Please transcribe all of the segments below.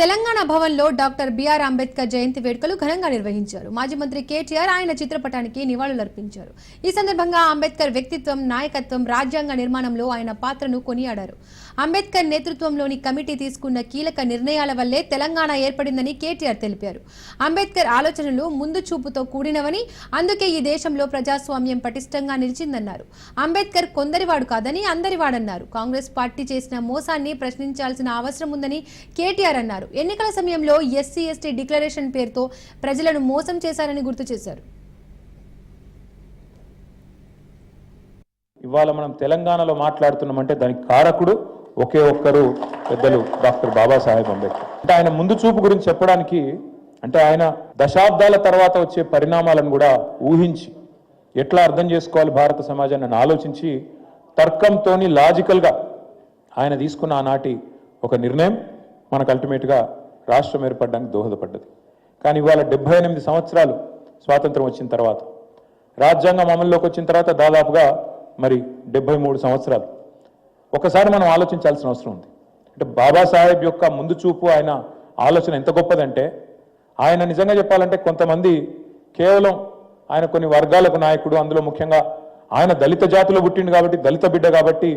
తెలంగాణ భవన్లో doctor BR Ambedkar జయంతి వేడుకలు ఘనంగా నిర్వహించారు. మాజీ మంత్రి కేటీఆర్ ఆయన చిత్రపటానికి నివాళులర్పించారు ఈ సందర్భంగా అంబేద్కర్ వ్యక్తిత్వం నాయకత్వం రాజ్యాంగ నిర్మాణంలో ఆయన పాత్రను కొనియాడారు. అంబేద్కర్ నేతృత్వంలోని కమిటీ తీసుకున్న కీలక నిర్ణయాల వల్లే తెలంగాణ ఏర్పడిందని కేటీఆర్ తెలిపారు. అంబేద్కర్ ఆలోచనలు ముందు చూపుతో కూడినవని అందుకే ఈ దేశంలో ప్రజాస్వామ్యం పటిష్టంగా నిలిచిందన్నారు. అంబేద్కర్ కొందరివాడు కాదని అందరివాడన్నారు. కాంగ్రెస్ పార్టీ చేసిన మోసాన్ని ప్రశ్నించాల్సిన అవసరం ఉందని కేటీఆర్ అన్నారు. ఎన్నికల సమయంలో ఎస్సీ ఎస్టీ డిక్లరేషన్ పేరుతో ప్రజలను మోసం చేశారని గుర్తు చేశారు. ఇవాళ మనం తెలంగాణలో మాట్లాడుతున్నామంటే దానికి కారకుడు ఒకే ఒక్కరు పెద్దలు డాక్టర్ బాబాసాహెబ్ అంబేద్కర్. అంటే ఆయన ముందు చూపు గురించి చెప్పడానికి అంటే ఆయన దశాబ్దాల తర్వాత వచ్చే పరిణామాలను కూడా ఊహించి ఎట్లా అర్థం చేసుకోవాలి భారత సమాజాన్ని ఆలోచించి తర్కంతోని లాజికల్గా ఆయన తీసుకున్న ఆనాటి ఒక నిర్ణయం. మనకు అల్టిమేట్గా రాష్ట్రం ఏర్పడడానికి దోహదపడ్డది. కానీ ఇవాళ డెబ్బై ఎనిమిది సంవత్సరాలు స్వాతంత్రం వచ్చిన తర్వాత రాజ్యాంగం అమల్లోకి వచ్చిన తర్వాత దాదాపుగా మరి డెబ్బై మూడు సంవత్సరాలు. ఒకసారి మనం ఆలోచించాల్సిన అవసరం ఉంది. అంటే బాబాసాహెబ్ యొక్క ముందు చూపు ఆయన ఆలోచన ఎంత గొప్పదంటే ఆయన నిజంగా చెప్పాలంటే కొంతమంది కేవలం ఆయన కొన్ని వర్గాలకు నాయకుడు అందులో ముఖ్యంగా ఆయన దళిత జాతిలో పుట్టిండు కాబట్టి దళిత బిడ్డ కాబట్టి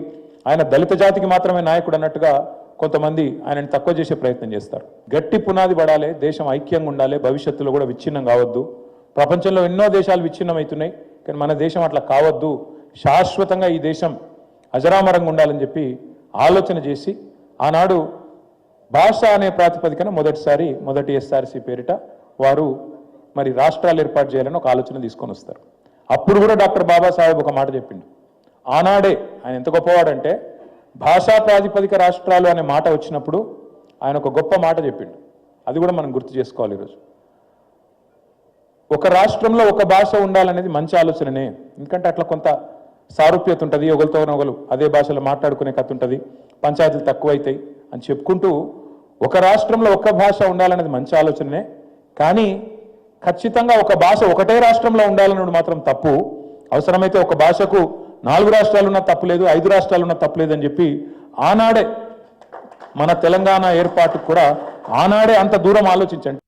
ఆయన దళిత జాతికి మాత్రమే నాయకుడు అన్నట్టుగా కొంతమంది ఆయనని తక్కువ చేసే ప్రయత్నం చేస్తారు. గట్టి పునాది పడాలి దేశం ఐక్యంగా ఉండాలి భవిష్యత్తులో కూడా విచ్ఛిన్నం కావద్దు. ప్రపంచంలో ఎన్నో దేశాలు విచ్ఛిన్నమవుతున్నాయి కానీ మన దేశం అట్లా కావద్దు. శాశ్వతంగా ఈ దేశం అజరామరంగా ఉండాలని చెప్పి ఆలోచన చేసి ఆనాడు భాష అనే ప్రాతిపదికన మొదటిసారి మొదటి ఎస్ఆర్సి పేరిట వారు మరి రాష్ట్రాలు ఏర్పాటు చేయాలని ఒక ఆలోచన తీసుకొని వస్తారు. అప్పుడు కూడా డాక్టర్ బాబాసాహెబ్ ఒక మాట చెప్పిండు. ఆనాడే ఆయన ఎంత గొప్పవాడంటే భాషా ప్రాతిపదిక రాష్ట్రాలు అనే మాట వచ్చినప్పుడు ఆయన ఒక గొప్ప మాట చెప్పిండు. అది కూడా మనం గుర్తు చేసుకోవాలి ఈరోజు. ఒక రాష్ట్రంలో ఒక భాష ఉండాలనేది మంచి ఆలోచననే. ఎందుకంటే అట్లా కొంత సారూప్యత ఉంటుంది ఒకరితో ఒకరు అదే భాషలో మాట్లాడుకునే కథ ఉంటుంది పంచాయతీలు తక్కువైతాయి అని చెప్పుకుంటూ ఒక రాష్ట్రంలో ఒక భాష ఉండాలనేది మంచి ఆలోచననే. కానీ ఖచ్చితంగా ఒక భాష ఒకటే రాష్ట్రంలో ఉండాలన్నది మాత్రం తప్పు. అవసరమైతే ఒక భాషకు నాలుగు రాష్ట్రాలు ఉన్నా తప్పులేదు ఐదు రాష్ట్రాలు ఉన్నా తప్పులేదు అని చెప్పి ఆనాడే మన తెలంగాణ ఏర్పాటుకు కూడా ఆనాడే అంత దూరం ఆలోచించండి.